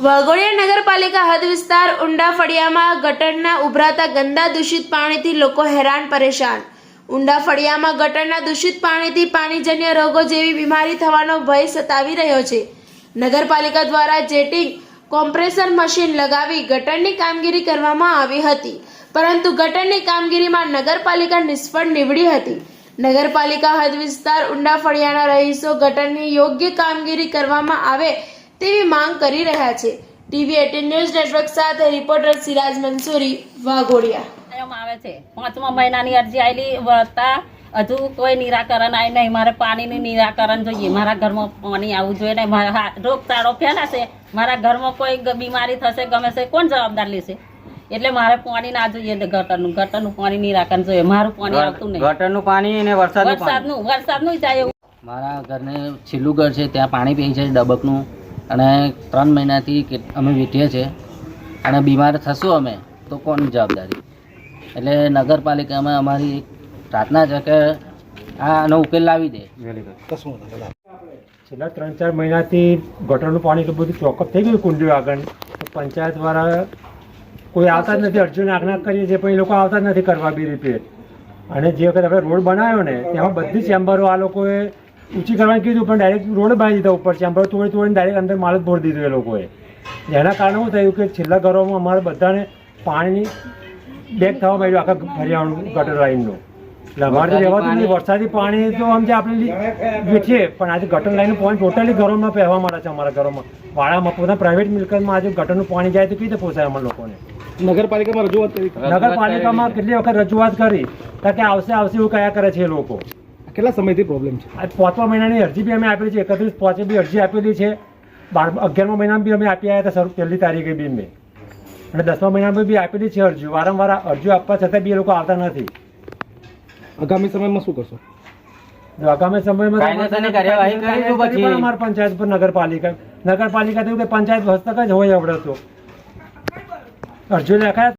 વાઘોડિયા નગરપાલિકા હદ વિસ્તાર ઊંડા ફળિયામાં ગટરના ઉભરાતા ગંદા દૂષિત પાણીથી લોકો હેરાન પરેશાન. ઊંડા ફળિયામાં ગટરના દૂષિત પાણીથી પાણીજન્ય રોગો જેવી બીમારી થવાનો ભય સતાવી રહ્યો છે. નગરપાલિકા દ્વારા જેટિંગ કોમ્પ્રેસર મશીન લગાવી ગટરની કામગીરી કરવામાં આવી હતી. પરંતુ ગટરની કામગીરીમાં નગરપાલિકા નિષ્ફળ નીવડી હતી. નગરપાલિકા હદ વિસ્તાર ઊંડા ફળિયાના રહીશો ગટરની યોગ્ય કામગીરી કરવામાં આવે તેવી માંગ કરી રહ્યા છે. ટીવી એટીન ન્યૂઝ નેટવર્ક સાથે રિપોર્ટર સિરાજ મંસૂરી, વાઘોડિયા. આવે છે. પાંચમા મહિનાની અરજી આવેલી વળતા હજુ કોઈ નિરાકરણ આવી નહીં. મારે પાણીનું નિરાકરણ જોઈએ. મારા ઘરમાં પાણી આવવું જોઈએ નહીં મારા રોગચાળો ફેલાશે. મારા ઘરમાં કોઈ બીમારી થશે, ગમે છે કોણ જવાબદાર લેશે? એટલે મારે પાણી ના જોઈએ ને ગટરનું ગટરનું પાણી નિરાકરણ જોઈએ. મારું પાણી આવતું નહીં. ગટરનું પાણી અને વરસાદનું વરસાદનું વરસાદનું જાય એવું. મારા ઘરને છેલ્લું ઘર છે ત્યાં પાણી પી છે ડબકનું. અને ત્રણ મહિનાથી અમે વીઠીએ છીએ. અને બીમાર થશું અમે તો કોની જવાબદારી? એટલે નગરપાલિકામાં અમારી એક પ્રાર્થના છે કે આનો ઉકેલ લાવી દે. છેલ્લા ત્રણ ચાર મહિનાથી ગટરનું પાણી એટલું બધું ચોકઅપ થઈ ગયું કુંડીઓ આગળ. પંચાયત દ્વારા કોઈ આવતા જ નથી, અર્જુન આજ્ઞા કરીએ છીએ, પણ એ લોકો આવતા જ નથી કરવા બી રિપેર અને જે વખત આપણે રોડ બનાવ્યો ને તેમાં બધી ચેમ્બરો આ લોકોએ ઊંચી કરવાની કીધું, પણ ડાયરેક્ટ રોડ બાંધી દીધા ઉપર. ચેમ્બર તોડી તોડીને ડાયરેક્ટ અંદર માલ ભરી દીધું એ લોકોએ. જેના કારણે શું થયું કે છેલ્લા ઘરોમાં અમારે બધાને પાણીની બેગ થવા માંડ્યું આખા ફરિયાનું ગટર લાઈનનું. એટલે અમારે તો રહેવાતું વરસાદી પાણી તો આમ જે આપણે વેઠીએ, પણ આજે ગટર લાઈનનું પાણી ટોટલી ઘરોમાં પહેવા મળે છે અમારા ઘરોમાં. વાળામાં પોતાના પ્રાઇવેટ મિલકતમાં આજે ગટરનું પાણી જાય તો કઈ રીતે પોસાય અમારા લોકોને? નગરપાલિકામાં રજૂઆત કરી. નગરપાલિકામાં કેટલી વખત રજૂઆત કરી? કે આવશે આવશે એવું કયા કરે છે એ લોકો? કેટલા સમયથી પ્રોબ્લેમ છે? આ પાંચમા મહિનાની અરજી બી અમે આપેલી છે એકત્રીસ પાંચે બી અરજી આપેલી છે. બાર અગિયારમા મહિનામાં બી અમે આપી આવ્યા હતા શરૂ પહેલી તારીખે બી મેં અને દસમા મહિનામાં બી આપેલી છે અરજી વારંવાર અરજીઓ આપવા છતાં બી એ લોકો આવતા નથી. આગામી સમયમાં શું કરશો? આગામી સમયમાં અમારી પંચાયત પર નગરપાલિકા નગરપાલિકા તો કે પંચાયત હસ્તક જ હોય આવડે તો. અરજીઓ લખાય